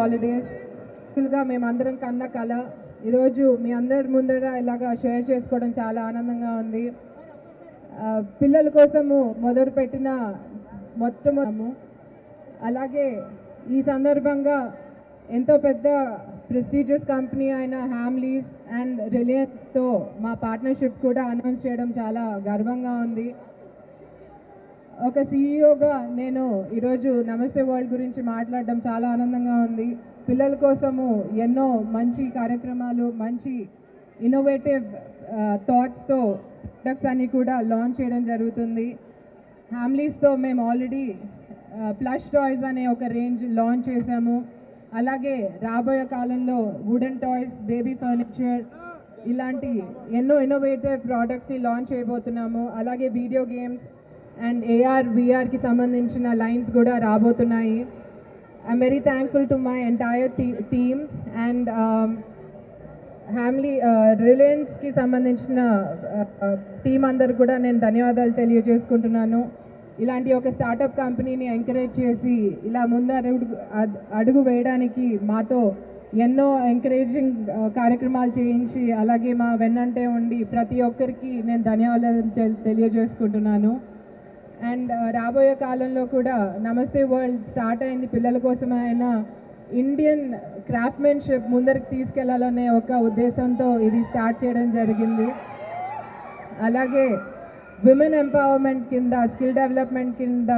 Holidays ఫుల్గా మేమందరం కన్న కళ ఈరోజు మీ అందరి ముందర ఇలాగా షేర్ చేసుకోవడం చాలా ఆనందంగా ఉంది. పిల్లల కోసము మొదలుపెట్టిన మొట్టమొదము అలాగే ఈ సందర్భంగా ఎంతో పెద్ద ప్రెస్టీజియస్ కంపెనీ అయిన హ్యామ్లీస్ అండ్ రిలయన్స్తో మా పార్ట్నర్షిప్ కూడా అనౌన్స్ చేయడం చాలా గర్వంగా ఉంది. ఒక సీఈఓగా నేను ఈరోజు నమస్తే వరల్డ్ గురించి మాట్లాడడం చాలా ఆనందంగా ఉంది. పిల్లల కోసము ఎన్నో మంచి కార్యక్రమాలు మంచి ఇన్నోవేటివ్ థాట్స్తో ప్రొడక్ట్స్ అన్ని కూడా లాంచ్ చేయడం జరుగుతుంది. ఫ్యామిలీస్తో మేము ఆల్రెడీ ప్లష్ టాయ్స్ అనే ఒక రేంజ్ లాంచ్ చేశాము. అలాగే రాబోయే కాలంలో వుడెన్ టాయ్స్ బేబీ ఫర్నిచర్ ఇలాంటి ఎన్నో ఇన్నోవేటివ్ ప్రోడక్ట్స్ని లాంచ్ చేయబోతున్నాము. అలాగే వీడియో గేమ్స్ అండ్ ఏఆర్ విఆర్కి సంబంధించిన లైన్స్ కూడా రాబోతున్నాయి. I'm very thankful to my entire team and family రిలయన్స్కి సంబంధించిన uh, uh, టీం అందరు కూడా నేను ధన్యవాదాలు తెలియజేసుకుంటున్నాను. ఇలాంటి ఒక స్టార్టప్ కంపెనీని ఎంకరేజ్ చేసి ఇలా ముందు అడుగు అడుగు వేయడానికి మాతో ఎన్నో ఎంకరేజింగ్ uh, కార్యక్రమాలు చేయించి అలాగే మా వెన్నంటే ఉండి ప్రతి ఒక్కరికి నేను ధన్యవాదాలు తెలియజేసుకుంటున్నాను. అండ్ uh, రాబోయే కాలంలో కూడా నమస్తే వరల్డ్ స్టార్ట్ అయింది పిల్లల కోసం ఆయన ఇండియన్ క్రాఫ్ట్మెన్షిప్ ముందరికి తీసుకెళ్ళాలనే ఒక ఉద్దేశంతో ఇది స్టార్ట్ చేయడం జరిగింది. అలాగే విమెన్ ఎంపవర్మెంట్ కింద స్కిల్ డెవలప్మెంట్ కింద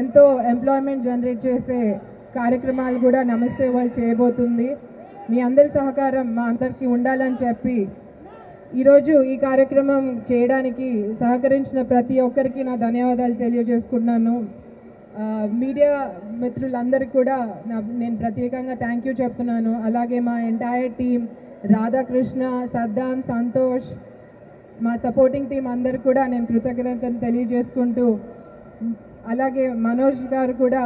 ఎంతో ఎంప్లాయ్మెంట్ జనరేట్ చేసే కార్యక్రమాలు కూడా నమస్తే వరల్డ్ చేయబోతుంది. మీ అందరి సహకారం మా అందరికీ ఉండాలని చెప్పి ఈరోజు ఈ కార్యక్రమం చేయడానికి సహకరించిన ప్రతి ఒక్కరికి నా ధన్యవాదాలు తెలియజేసుకున్నాను మీడియా మిత్రులందరికీ కూడా నా నేను ప్రత్యేకంగా థ్యాంక్ యూ చెప్తున్నాను. అలాగే మా ఎంటైర్ టీం రాధాకృష్ణ సద్దాం సంతోష్ మా సపోర్టింగ్ టీం అందరు కూడా నేను కృతజ్ఞతను తెలియజేసుకుంటూ అలాగే మనోజ్ గారు కూడా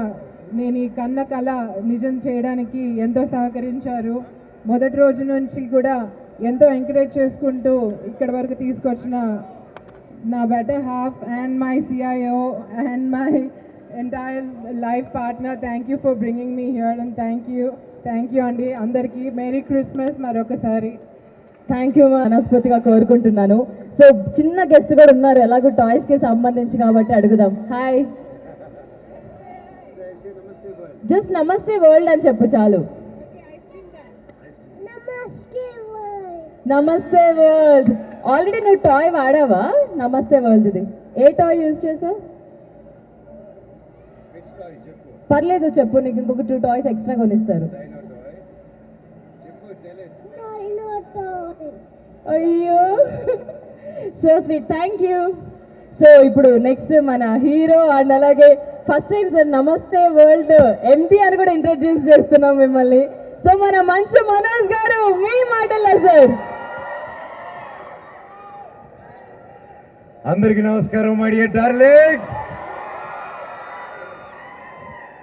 నేను ఈ కన్న కళ నిజం చేయడానికి ఎంతో సహకరించారు. మొదటి రోజు నుంచి కూడా ఎంతో ఎంకరేజ్ చేసుకుంటూ ఇక్కడ వరకు తీసుకొచ్చిన నా better half and my CIO and my entire life partner. Thank you for bringing me here and thank you thank you అండి అందరికీ మేరీ క్రిస్మస్ మరొకసారి. థ్యాంక్ యూ మనస్ఫూర్తిగా కోరుకుంటున్నాను. సో చిన్న గెస్ట్ కూడా ఉన్నారు. ఎలాగో టాయ్స్కి సంబంధించి కాబట్టి అడుగుదాం. హాయ్ జస్ట్ నమస్తే వరల్డ్ అని చెప్పు చాలు. నమస్తే వరల్డ్. ఆల్రెడీ నువ్వు టాయ్ వాడావా? నమస్తే వరల్డ్ ఇది. ఏ టాయ్ యూజ్ చేసావు? పర్లేదు చెప్పు నీకు ఇంకొక టూ టాయ్స్ ఎక్స్ట్రా కొనిస్తారు. అయ్యో. So sweet thank you so ఇప్పుడు నెక్స్ట్ మన హీరో అండ్ అలాగే first time sir Namaste World. MP అని కూడా ఇంట్రడ్యూస్ చేస్తున్నాం మిమ్మల్ని. సో మన మంచు మనోజ్ గారు మీ మాటల్లా సార్ అందరికి నమస్కారం మై డియర్ డార్లింగ్స్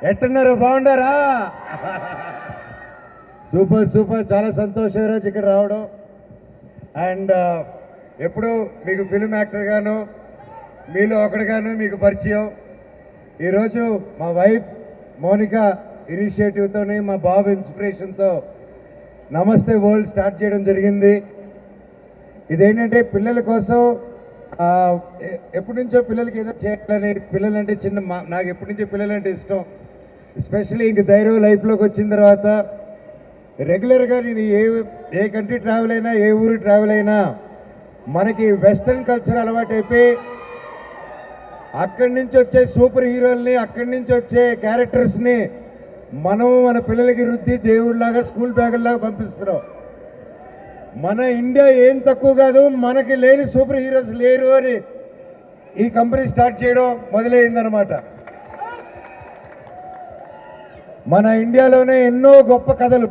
ఎట్టున్నారు బాగుండారా? Super super. చాలా సంతోషం ఈరోజు ఇక్కడ రావడం. అండ్ ఎప్పుడు మీకు ఫిల్మ్ యాక్టర్గాను మీలో ఒకటిగాను మీకు పరిచయం. ఈరోజు మా వైఫ్ మౌనిక ఇనిషియేటివ్తోని మా బాబు ఇన్స్పిరేషన్తో నమస్తే వరల్డ్ స్టార్ట్ చేయడం జరిగింది. ఇదేంటంటే పిల్లల కోసం ఎప్పటి నుంచో పిల్లలకి ఏదో చేయాలని పిల్లలంటే చిన్న మా- నాకు ఎప్పటి నుంచో పిల్లలంటే ఇష్టం. ఎస్పెషలీ ఇంక ధైర్యం లైఫ్లోకి వచ్చిన తర్వాత రెగ్యులర్గా నేను ఏ ఏ కంట్రీ ట్రావెల్ అయినా ఏ ఊరు ట్రావెల్ అయినా మనకి వెస్ట్రన్ కల్చర్ అలవాటు అయిపోయి అక్కడి నుంచి వచ్చే సూపర్ హీరోల్ని అక్కడి నుంచి వచ్చే క్యారెక్టర్స్ని మనం మన పిల్లలకి రుద్ది దేవుడిలాగా స్కూల్ బ్యాగుల్లాగా పంపిస్తున్నాం. మన ఇండియా ఏం తక్కువ కాదు మనకి లేని సూపర్ హీరోస్ లేరు అని ఈ కంపెనీ స్టార్ట్ చేయడం మొదలైందనమాట మన ఇండియాలోనే ఎన్నో గొప్ప కథలు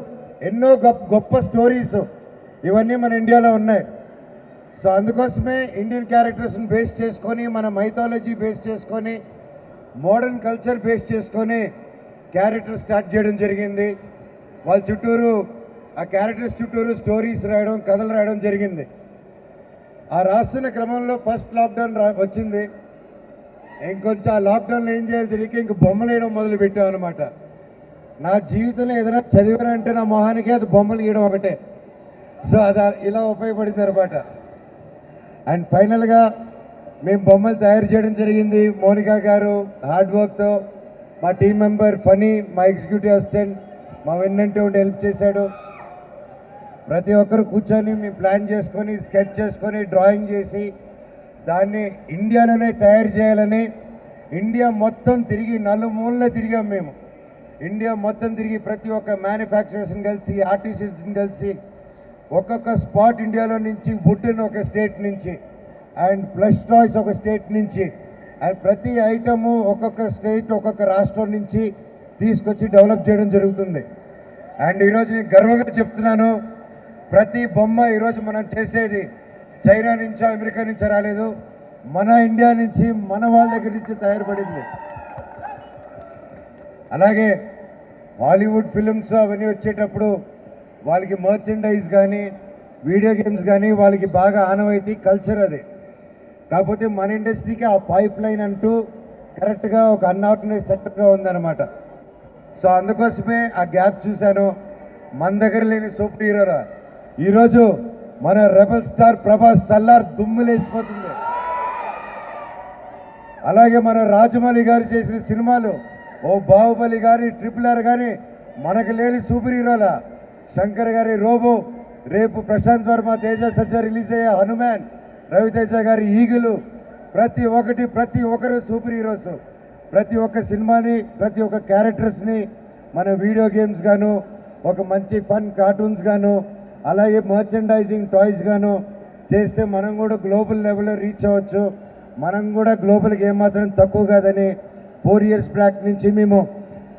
ఎన్నో గొప్ప గొప్ప స్టోరీస్ ఇవన్నీ మన ఇండియాలో ఉన్నాయి. సో అందుకోసమే ఇండియన్ క్యారెక్టర్స్ని బేస్ చేసుకొని మన మైథాలజీ బేస్ చేసుకొని మోడర్న్ కల్చర్ బేస్ చేసుకొని క్యారెక్టర్ స్టార్ట్ చేయడం జరిగింది. వాళ్ళ చుట్టూరు ఆ క్యారెక్టర్స్ చుట్టూరు స్టోరీస్ రాయడం కథలు రాయడం జరిగింది. ఆ రాస్తున్న క్రమంలో ఫస్ట్ లాక్డౌన్ రా వచ్చింది. ఇంకొంచెం ఆ లాక్డౌన్లో ఏం చేయాలి తెలియక ఇంక బొమ్మలు వేయడం మొదలు పెట్టాం అనమాట నా జీవితంలో ఏదైనా చదివానంటే నా మొహానికి అది బొమ్మలు గీయడం ఒకటే. సో అది ఇలా ఉపయోగపడింది అనమాట అండ్ ఫైనల్గా మేము బొమ్మలు తయారు చేయడం జరిగింది. మోనికా గారు హార్డ్ వర్క్తో మా టీం మెంబర్ ఫనీ మా ఎగ్జిక్యూటివ్ అసిస్టెంట్ మా వెన్నంటే ఉండి హెల్ప్ చేశాడు. ప్రతి ఒక్కరు కూర్చొని మేము ప్లాన్ చేసుకొని స్కెచ్ చేసుకొని డ్రాయింగ్ చేసి దాన్ని ఇండియాలోనే తయారు చేయాలని ఇండియా మొత్తం తిరిగి నలుమూలనే తిరిగాం మేము. ఇండియా మొత్తం తిరిగి ప్రతి ఒక్క మ్యానుఫ్యాక్చరర్స్ని కలిసి ఆర్టీసీస్ని కలిసి ఒక్కొక్క స్పాట్ ఇండియాలో నుంచి వుడ్ని ఒక స్టేట్ నుంచి అండ్ ప్లస్ టాయ్స్ ఒక స్టేట్ నుంచి అండ్ ప్రతి ఐటము ఒక్కొక్క స్టేట్ ఒక్కొక్క రాష్ట్రం నుంచి తీసుకొచ్చి డెవలప్ చేయడం జరుగుతుంది. అండ్ ఈరోజు నేను గర్వంగా చెప్తున్నాను ప్రతి బొమ్మ ఈరోజు మనం చేసేది చైనా నుంచో అమెరికా నుంచో రాలేదు. మన ఇండియా నుంచి మన వాళ్ళ దగ్గర నుంచి తయారుపడింది. అలాగే హాలీవుడ్ ఫిలిమ్స్ అవన్నీ వచ్చేటప్పుడు వాళ్ళకి మర్చెండైజ్ కానీ వీడియో గేమ్స్ కానీ వాళ్ళకి బాగా ఆనవాయితీ కల్చర్ అది. కాకపోతే మన ఇండస్ట్రీకి ఆ పైప్ లైన్ అంటూ కరెక్ట్గా ఒక అన్ఆర్గనైజ్ సెక్టర్గా ఉందన్నమాట. సో అందుకోసమే ఆ గ్యాప్ చూశాను. మన దగ్గర లేని సూపర్ హీరోరా ఈరోజు మన రెబల్ స్టార్ ప్రభాస్ సల్లార్ దుమ్ములేసిపోతుంది. అలాగే మన రాజమౌళి గారు చేసిన సినిమాలు ఓ బాహుబలి గారి ట్రిపుల్ ఆర్ కానీ మనకు లేని సూపర్ హీరోల. శంకర్ గారి రోబో రేపు ప్రశాంత్ వర్మ తేజ సజ్జ రిలీజ్ అయ్యే హనుమాన్ రవితేజ గారి ఈగులు. ప్రతి ఒక్కటి ప్రతి ఒక్కరు సూపర్ హీరోస్. ప్రతి ఒక్క సినిమాని ప్రతి ఒక్క క్యారెక్టర్స్ని మన వీడియో గేమ్స్ గాను ఒక మంచి ఫన్ కార్టూన్స్ గాను అలాగే మర్చెండైజింగ్ టాయ్స్ గాను చేస్తే మనం కూడా గ్లోబల్ లెవెల్లో రీచ్ అవ్వచ్చు. మనం కూడా గ్లోబల్కి ఏమాత్రం తక్కువ కాదని ఫోర్ ఇయర్స్ బ్యాక్ నుంచి మేము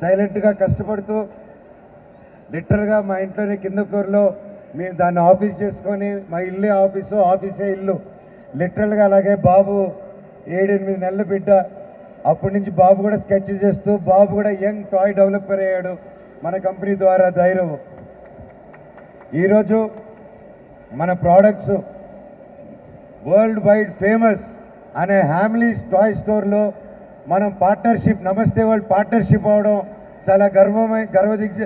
సైలెంట్గా కష్టపడుతూ లిటరల్గా మా ఇంట్లోనే కింద ఫ్లోర్లో మేము దాన్ని ఆఫీస్ చేసుకొని మా ఇల్లే ఆఫీసు ఆఫీసే ఇల్లు. లిటరల్గా అలాగే బాబు ఏడెనిమిది నెలల బిడ్డ. అప్పటి నుంచి బాబు కూడా స్కెచ్ చేస్తూ బాబు కూడా యంగ్ టాయ్ డెవలపర్ అయ్యాడు. మన కంపెనీ ద్వారా ధైర్యం. ఈరోజు మన ప్రోడక్ట్స్ వరల్డ్ వైడ్ ఫేమస్ అనే హ్యామ్లీస్ టాయ్ స్టోర్లో మనం పార్ట్నర్షిప్ నమస్తే వరల్డ్ పార్ట్నర్షిప్ అవడం చాలా గర్వమై గర్వదిగ్జ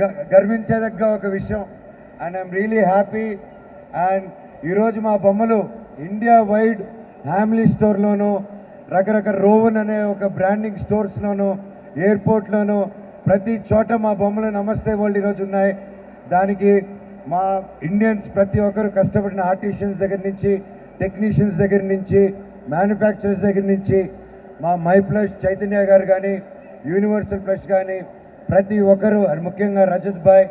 గర్వించదగ్గ గర్వించేదగ్గ ఒక విషయం. And I'm really happy and ఈరోజు మా బొమ్మలు ఇండియా వైడ్ హ్యామ్లీ స్టోర్లోను రకరకాల రోవన్ అనే ఒక బ్రాండింగ్ స్టోర్స్లోను ఎయిర్పోర్ట్లోను ప్రతి చోట మా బొమ్మలు నమస్తే వరల్డ్ ఈరోజు ఉన్నాయి. దానికి మా ఇండియన్స్ ప్రతి ఒక్కరు కష్టపడిన ఆర్టిషియన్స్ దగ్గర నుంచి టెక్నీషియన్స్ దగ్గర నుంచి మ్యానుఫ్యాక్చరర్స్ దగ్గర నుంచి మా మై ప్లస్ చైతన్య గారు కానీ యూనివర్సల్ ప్లస్ కానీ ప్రతి ఒక్కరు ముఖ్యంగా రజత్ భాయ్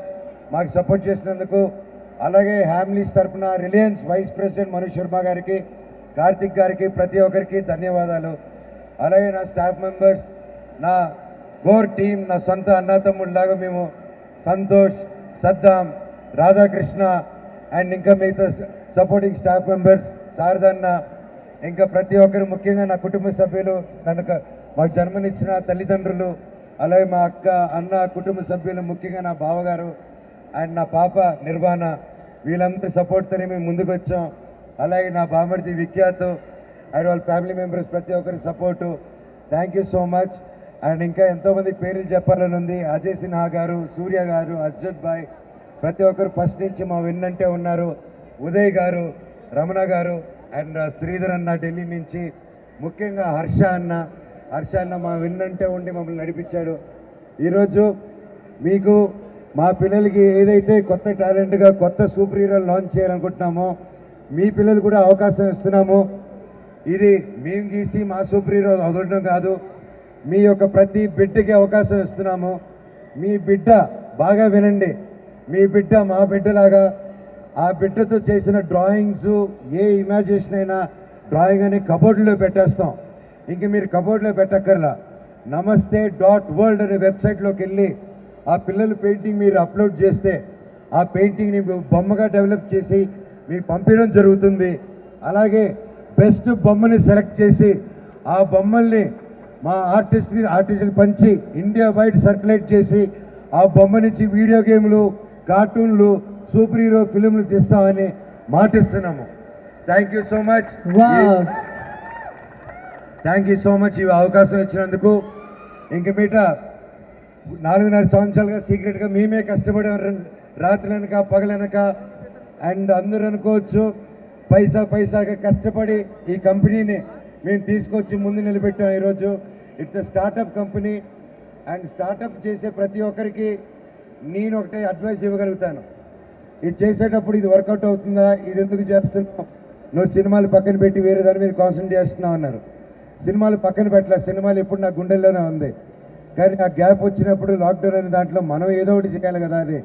మాకు సపోర్ట్ చేసినందుకు అలాగే హ్యామిలీస్ తరపున Reliance vice president Manish Sharma గారికి కార్తిక్ గారికి ప్రతి ఒక్కరికి ధన్యవాదాలు. అలాగే నా స్టాఫ్ మెంబర్స్ నా కోర్ టీం నా సొంత అన్నతమ్ముడిలాగా మేము సంతోష్ సద్దాం రాధాకృష్ణ అండ్ ఇంకా మిగతా సపోర్టింగ్ స్టాఫ్ మెంబర్స్ శారదన్న ఇంకా ప్రతి ఒక్కరు ముఖ్యంగా నా కుటుంబ సభ్యులు నన్ను మాకు జన్మనిచ్చిన తల్లిదండ్రులు అలాగే మా అక్క అన్న కుటుంబ సభ్యులు ముఖ్యంగా నా బావగారు అండ్ నా పాప నిర్వాణ వీళ్ళందరి సపోర్ట్తోనే మేము ముందుకు వచ్చాం అలాగే నా బామర్ది విఖ్యాత్ అండ్ వాళ్ళ ఫ్యామిలీ మెంబర్స్ ప్రతి ఒక్కరి support thank you so much and ఇంకా ఎంతోమంది పేర్లు చెప్పాలని ఉంది. అజయ్ సిన్హా గారు సూర్య గారు అజ్జద్ భాయ్ ప్రతి ఒక్కరు ఫస్ట్ నుంచి మా విన్నంటే ఉన్నారు. ఉదయ్ గారు రమణ గారు అండ్ శ్రీధర్ అన్న ఢిల్లీ నుంచి ముఖ్యంగా హర్ష అన్న. హర్ష అన్న మా విన్నంటే ఉండి మమ్మల్ని నడిపించాడు. ఈరోజు మీకు మా పిల్లలకి ఏదైతే కొత్త టాలెంట్గా కొత్త సూపర్ హీరోలు లాంచ్ చేయాలనుకుంటున్నామో మీ పిల్లలు కూడా అవకాశం ఇస్తున్నాము. ఇది మేము గీసి మా సూపర్ హీరో వదలడం కాదు. మీ యొక్క ప్రతి బిడ్డకి అవకాశం ఇస్తున్నాము. మీ బిడ్డ బాగా వినండి. మీ బిడ్డ మా బిడ్డలాగా ఆ బిడ్డతో చేసిన డ్రాయింగ్స్ ఏ ఇమాజినేషన్ అయినా డ్రాయింగ్ అని కబోర్డ్లో పెట్టేస్తాం. ఇంక మీరు కబోర్డ్లో పెట్టక్కర్లా. నమస్తే డాట్ వరల్డ్ అనే వెబ్సైట్లోకి వెళ్ళి ఆ పిల్లల పెయింటింగ్ మీరు అప్లోడ్ చేస్తే ఆ పెయింటింగ్ని బొమ్మగా డెవలప్ చేసి మీకు పంపించడం జరుగుతుంది. అలాగే బెస్ట్ బొమ్మని సెలెక్ట్ చేసి ఆ బొమ్మల్ని మా ఆర్టిస్ట్ని ఆర్టిస్ట్ని పంచి ఇండియా వైడ్ సర్క్యులేట్ చేసి ఆ బొమ్మ నుంచి వీడియో గేమ్లు కార్టూన్లు సూపర్ హీరో ఫిలింలు తీస్తామని మాటిస్తున్నాము. Thank you so much thank you so much ఈ అవకాశం ఇచ్చినందుకు ఇంక మీట నాలుగున్నర సంవత్సరాలుగా సీక్రెట్గా మేమే కష్టపడాం. రాత్రులనక పగలనక అండ్ అందరూ అనుకోవచ్చు పైసా పైసాగా కష్టపడి ఈ కంపెనీని మేము తీసుకొచ్చి ముందు నిలబెట్టాం ఈరోజు. It's startup company and startup చేసే ప్రతి ఒక్కరికి నేను ఒకటే అడ్వైస్ ఇవ్వగలుగుతాను. ఇది చేసేటప్పుడు ఇది వర్కౌట్ అవుతుందా ఇది ఎందుకు చేస్తున్నావు? నువ్వు సినిమాలు పక్కన పెట్టి వేరే దాని మీద కాన్సన్ట్రేట్ చేస్తున్నావు అన్నారు. సినిమాలు పక్కన పెట్టలే సినిమాలు ఇప్పుడు నా గుండెల్లోనే ఉంది. కానీ ఆ గ్యాప్ వచ్చినప్పుడు లాక్డౌన్ అనే దాంట్లో మనం ఏదో ఒకటి చేయాలి కదా అని.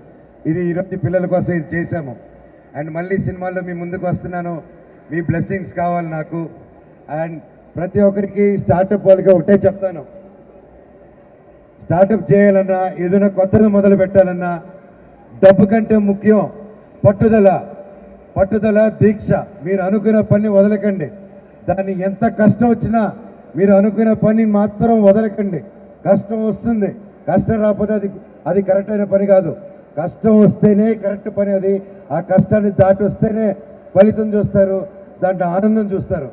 ఇది ఈరోజు పిల్లల కోసం ఇది చేశాము. అండ్ మళ్ళీ సినిమాల్లో మీ ముందుకు వస్తున్నాను. మీ బ్లెస్సింగ్స్ కావాలి నాకు. అండ్ ప్రతి ఒక్కరికి స్టార్టప్ వాళ్ళకి ఒకటే చెప్తాను. స్టార్టప్ చేయాలన్నా ఏదైనా కొత్తగా మొదలు పెట్టాలన్నా డబ్బు కంటే ముఖ్యం పట్టుదల పట్టుదల దీక్ష. మీరు అనుకున్న పని వదలకండి. దాన్ని ఎంత కష్టం వచ్చినా మీరు అనుకున్న పని మాత్రం వదలకండి. కష్టం వస్తుంది. కష్టం రాకపోతే అది అది కరెక్ట్ అయిన పని కాదు. కష్టం వస్తేనే కరెక్ట్ పని అది. ఆ కష్టాన్ని దాటి వస్తేనే ఫలితం చూస్తారు. దాంట్లో ఆనందం చూస్తారు.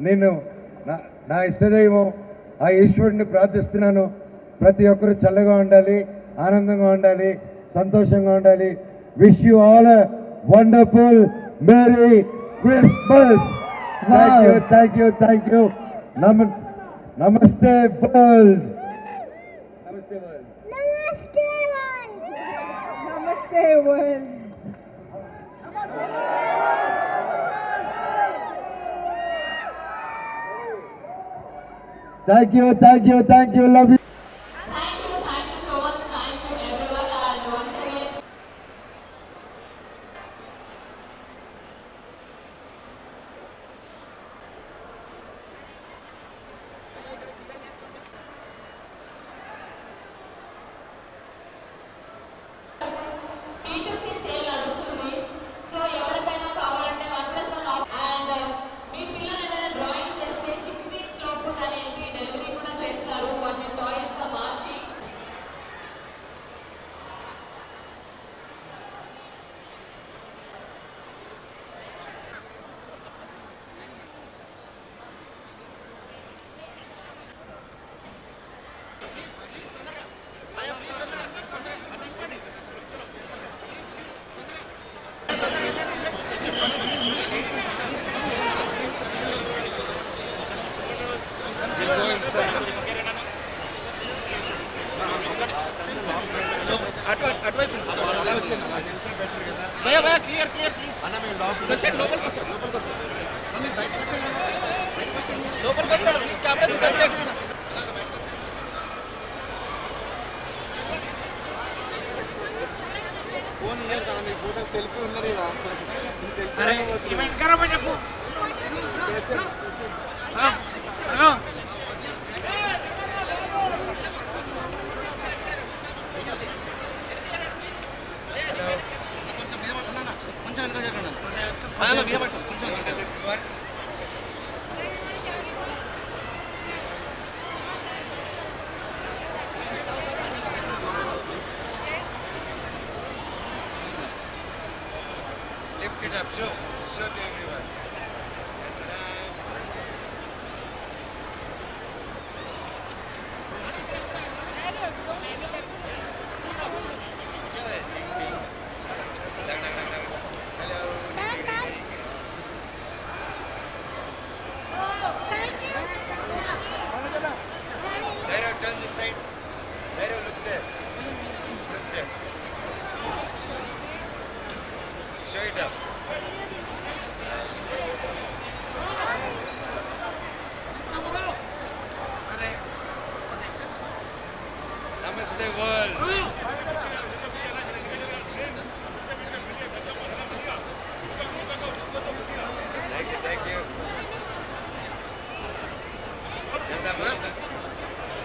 నేను నా నా ఇష్టదైవం ఆ ఈశ్వరుడిని ప్రార్థిస్తున్నాను. ప్రతి ఒక్కరు చల్లగా ఉండాలి ఆనందంగా ఉండాలి సంతోషంగా ఉండాలి. Wish you all wonderful merry Christmas thank you thank you thank you నమ Namaste World Namaste World Namaste World thank you thank you thank you love you hello. కొంచెం కొంచెం వెనక జరగండి it up, show, show to everyone. There, turn this side. There, look there.